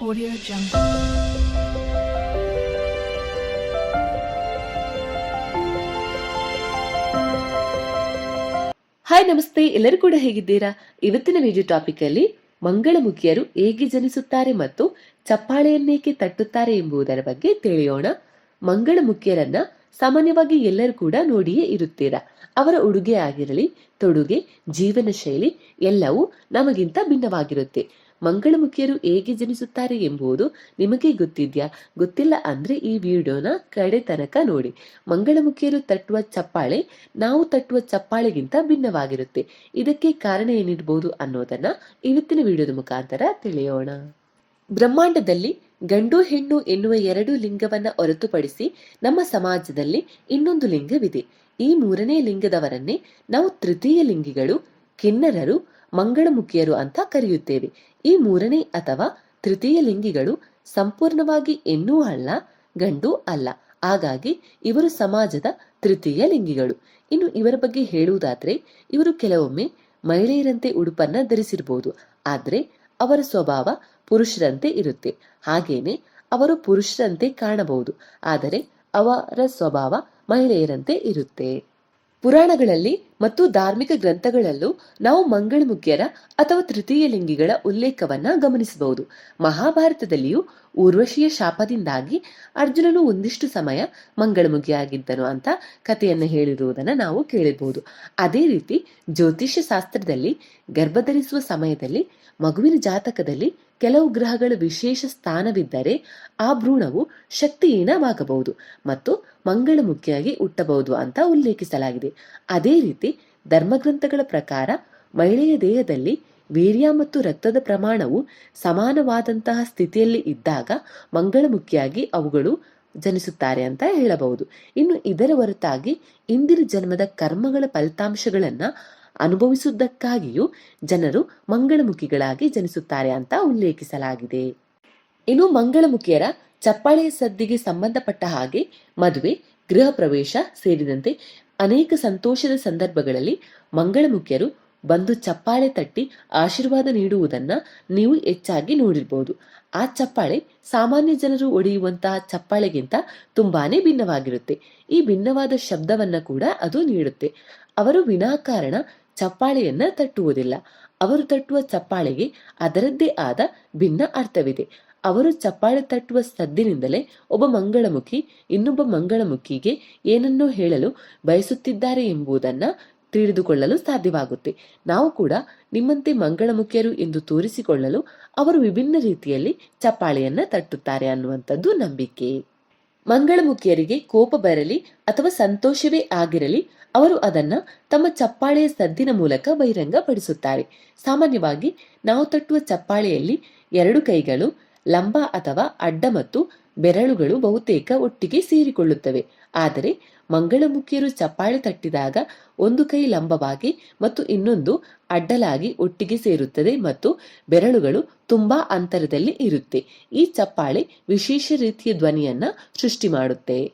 Audio Jungle. Hi ನಮಸ್ತೆ. ಎಲ್ಲರೂ ಕೂಡ ಹೇಗಿದ್ದೀರಾ? ಇವತ್ತಿನ ವಿಡಿಯೋ ಟಾಪಿಕ್ ಅಲ್ಲಿ ಮಂಗಳಮುಖಿಯರು ಹೇಗೆ ಜನಿಸುತ್ತಾರೆ ಮತ್ತು ಚಪ್ಪಾಳೆಯನ್ನೇಕೆ ತಟ್ಟುತ್ತಾರೆ ಎಂಬುದರ ಬಗ್ಗೆ ತಿಳಿಯೋಣ. ಮಂಗಳಮುಖಿಯರನ್ನ ಸಾಮಾನ್ಯವಾಗಿ ಎಲ್ಲರೂ ಕೂಡ ನೋಡಿಯೇ ಇರುತ್ತೀರಾ? ಅವರ ಉಡುಗೆ ಆಗಿರಲಿ, ತೊಡುಗೆ ಜೀವನ ಶೈಲಿ ಎಲ್ಲವೂ ನಮಗಿಂತ ಭಿನ್ನವಾಗಿರುತ್ತೆ. ಮಂಗಳಮುಖಿಯರು ಹೇಗೆ ಜನಿಸುತ್ತಾರೆ ಎಂಬುದು ನಿಮಗೆ ಗೊತ್ತಿದ್ಯಾ? ಗೊತ್ತಿಲ್ಲ ಅಂದ್ರೆ ಈ ವಿಡಿಯೋನ ಕಡೆ ತನಕ ನೋಡಿ. ಮಂಗಳಮುಖಿಯರು ತಟ್ಟುವ ಚಪ್ಪಾಳೆ ನಾವು ತಟ್ಟುವ ಚಪ್ಪಾಳೆಗಿಂತ ಭಿನ್ನವಾಗಿರುತ್ತೆ. ಇದಕ್ಕೆ ಕಾರಣ ಏನಿರಬಹುದು ಅನ್ನೋದನ್ನ ಇವತ್ತಿನ ವಿಡಿಯೋದ ಮುಖಾಂತರ ತಿಳಿಯೋಣ. ಬ್ರಹ್ಮಾಂಡದಲ್ಲಿ ಗಂಡು ಹೆಣ್ಣು ಎನ್ನುವ ಎರಡು ಲಿಂಗವನ್ನ ಹೊರತುಪಡಿಸಿ ನಮ್ಮ ಸಮಾಜದಲ್ಲಿ ಇನ್ನೊಂದು ಲಿಂಗವಿದೆ. ಈ ಮೂರನೇ ಲಿಂಗದವರನ್ನೇ ನಾವು ತೃತೀಯ ಲಿಂಗಿಗಳು, ಕಿನ್ನರರು ಮಂಗಳಮುಖಿಯರು ಅಂತ ಕರೆಯುತ್ತೇವೆ. ಈ ಮೂರನೇ ಅಥವಾ ತೃತೀಯ ಲಿಂಗಿಗಳು ಸಂಪೂರ್ಣವಾಗಿ ಎನ್ನೂ ಅಲ್ಲ, ಗಂಡು ಅಲ್ಲ. ಹಾಗಾಗಿ ಇವರು ಸಮಾಜದ ತೃತೀಯ ಲಿಂಗಿಗಳು. ಇನ್ನು ಇವರ ಬಗ್ಗೆ ಹೇಳುವುದಾದ್ರೆ, ಇವರು ಕೆಲವೊಮ್ಮೆ ಮಹಿಳೆಯರಂತೆ ಉಡುಪನ್ನ ಧರಿಸಿರಬಹುದು ಆದ್ರೆ ಅವರ ಸ್ವಭಾವ ಪುರುಷರಂತೆ ಇರುತ್ತೆ. ಹಾಗೇನೆ ಅವರು ಪುರುಷರಂತೆ ಕಾಣಬಹುದು. ಆದರೆ ಅವರ ಸ್ವಭಾವ ಮಹಿಳೆಯರಂತೆ ಇರುತ್ತೆ. ಪುರಾಣಗಳಲ್ಲಿ ಮತ್ತು ಧಾರ್ಮಿಕ ಗ್ರಂಥಗಳಲ್ಲೂ ನಾವು ಮಂಗಳಮುಖಿಯರ ಅಥವಾ ತೃತೀಯ ಲಿಂಗಿಗಳ ಉಲ್ಲೇಖವನ್ನ ಗಮನಿಸಬಹುದು. ಮಹಾಭಾರತದಲ್ಲಿಯೂ ಊರ್ವಶಿಯ ಶಾಪದಿಂದಾಗಿ ಅರ್ಜುನನು ಒಂದಿಷ್ಟು ಸಮಯ ಮಂಗಳಮುಖಿಯಾಗಿದ್ದನು ಅಂತ ಕಥೆಯನ್ನು ಹೇಳಿರುವುದನ್ನು ನಾವು ಕೇಳಿರಬಹುದು ಅದೇ ರೀತಿ ಜ್ಯೋತಿಷ್ಯ ಶಾಸ್ತ್ರದಲ್ಲಿ, ಗರ್ಭಧರಿಸುವ ಸಮಯದಲ್ಲಿ, ಮಗುವಿನ ಜಾತಕದಲ್ಲಿ ಕೆಲವು ಗ್ರಹಗಳ ವಿಶೇಷ ಸ್ಥಾನವಿದ್ದರೆ ಆ ಭ್ರೂಣವು ಶಕ್ತಿಹೀನವಾಗಬಹುದು ಮತ್ತು ಮಂಗಳಮುಖಿಯಾಗಿ ಹುಟ್ಟಬಹುದು ಅಂತ ಉಲ್ಲೇಖಿಸಲಾಗಿದೆ. ಅದೇ ರೀತಿ ಧರ್ಮಗ್ರಂಥಗಳ ಪ್ರಕಾರ ಮಹಿಳೆಯ ದೇಹದಲ್ಲಿ ವೀರ್ಯ ಮತ್ತು ರಕ್ತದ ಪ್ರಮಾಣವು ಸಮಾನವಾದಂತಹ ಸ್ಥಿತಿಯಲ್ಲಿ ಇದ್ದಾಗ ಮಂಗಳಮುಖಿಯಾಗಿ ಅವುಗಳು ಜನಿಸುತ್ತಾರೆ ಅಂತ ಹೇಳಬಹುದು. ಇನ್ನು ಇದರ ಹೊರತಾಗಿ ಇಂದಿನ ಜನ್ಮದ ಕರ್ಮಗಳ ಫಲಿತಾಂಶಗಳನ್ನ ಅನುಭವಿಸುವುದಕ್ಕಾಗಿಯೂ ಜನರು ಮಂಗಳಮುಖಿಗಳಾಗಿ ಜನಿಸುತ್ತಾರೆ ಅಂತ ಉಲ್ಲೇಖಿಸಲಾಗಿದೆ. ಇನ್ನು ಮಂಗಳಮುಖಿಯರ ಚಪ್ಪಾಳೆಯ ಸದ್ದಿಗೆ ಸಂಬಂಧಪಟ್ಟ ಹಾಗೆ ಮದುವೆ, ಗೃಹ ಪ್ರವೇಶ ಸೇರಿದಂತೆ ಅನೇಕ ಸಂತೋಷದ ಸಂದರ್ಭಗಳಲ್ಲಿ ಮಂಗಳಮುಖ್ಯರು ಬಂದು ಚಪ್ಪಾಳೆ ತಟ್ಟಿ ಆಶೀರ್ವಾದ ನೀಡುವುದನ್ನ ನೀವು ಹೆಚ್ಚಾಗಿ ನೋಡಿರಬಹುದು ಆ ಚಪ್ಪಾಳೆ ಸಾಮಾನ್ಯ ಜನರು ಒಡೆಯುವಂತಹ ಚಪ್ಪಾಳೆಗಿಂತ ತುಂಬಾನೇ ಭಿನ್ನವಾಗಿರುತ್ತೆ. ಈ ಭಿನ್ನವಾದ ಶಬ್ದವನ್ನ ಕೂಡ ಅದು ನೀಡುತ್ತೆ. ಅವರು ವಿನಾಕಾರಣ ಚಪ್ಪಾಳೆಯನ್ನ ತಟ್ಟುವುದಿಲ್ಲ. ಅವರು ತಟ್ಟುವ ಚಪ್ಪಾಳೆಗೆ ಅದರದ್ದೇ ಆದ ಭಿನ್ನ ಅರ್ಥವಿದೆ. ಅವರು ಚಪ್ಪಾಳೆ ತಟ್ಟುವ ಸದ್ದಿನಿಂದಲೇ ಒಬ್ಬ ಮಂಗಳಮುಖಿ, ಇನ್ನೊಬ್ಬ ಮಂಗಳಮುಖಿಗೆ ಏನನ್ನೋ ಹೇಳಲು ಬಯಸುತ್ತಿದ್ದಾರೆ ಎಂಬುದನ್ನು ತಿಳಿದುಕೊಳ್ಳಲು ಸಾಧ್ಯವಾಗುತ್ತೆ. ನಾವು ಕೂಡ ನಿಮ್ಮಂತೆ ಮಂಗಳಮುಖಿಯರು ಎಂದು ತೋರಿಸಿಕೊಳ್ಳಲು ಅವರು ವಿಭಿನ್ನ ರೀತಿಯಲ್ಲಿ ಚಪ್ಪಾಳೆಯನ್ನ ತಟ್ಟುತ್ತಾರೆ ಅನ್ನುವಂಥದ್ದು ನಂಬಿಕೆ. ಮಂಗಳಮುಖಿಯರಿಗೆ ಕೋಪ ಬರಲಿ ಅಥವಾ ಸಂತೋಷವೇ ಆಗಿರಲಿ, ಅವರು ಅದನ್ನ ತಮ್ಮ ಚಪ್ಪಾಳೆಯ ಸದ್ದಿನ ಮೂಲಕ ಬಹಿರಂಗಪಡಿಸುತ್ತಾರೆ. ಸಾಮಾನ್ಯವಾಗಿ ನಾವು ತಟ್ಟುವ ಚಪ್ಪಾಳೆಯಲ್ಲಿ ಎರಡು ಕೈಗಳು ಲಂಬ ಅಥವಾ ಅಡ್ಡ ಮತ್ತು ಬೆರಳುಗಳು ಬಹುತೇಕ ಒಟ್ಟಿಗೆ ಸೇರಿಕೊಳ್ಳುತ್ತವೆ. ಆದರೆ ಮಂಗಳಮುಖಿಯರು ಚಪ್ಪಾಳೆ ತಟ್ಟಿದಾಗ ಒಂದು ಕೈ ಲಂಬವಾಗಿ ಮತ್ತು ಇನ್ನೊಂದು ಅಡ್ಡಲಾಗಿ ಒಟ್ಟಿಗೆ ಸೇರುತ್ತದೆ ಮತ್ತು ಬೆರಳುಗಳು ತುಂಬಾ ಅಂತರದಲ್ಲಿ ಇರುತ್ತೆ. ಈ ಚಪ್ಪಾಳೆ ವಿಶೇಷ ರೀತಿಯ ಧ್ವನಿಯನ್ನ ಸೃಷ್ಟಿ ಮಾಡುತ್ತೆ.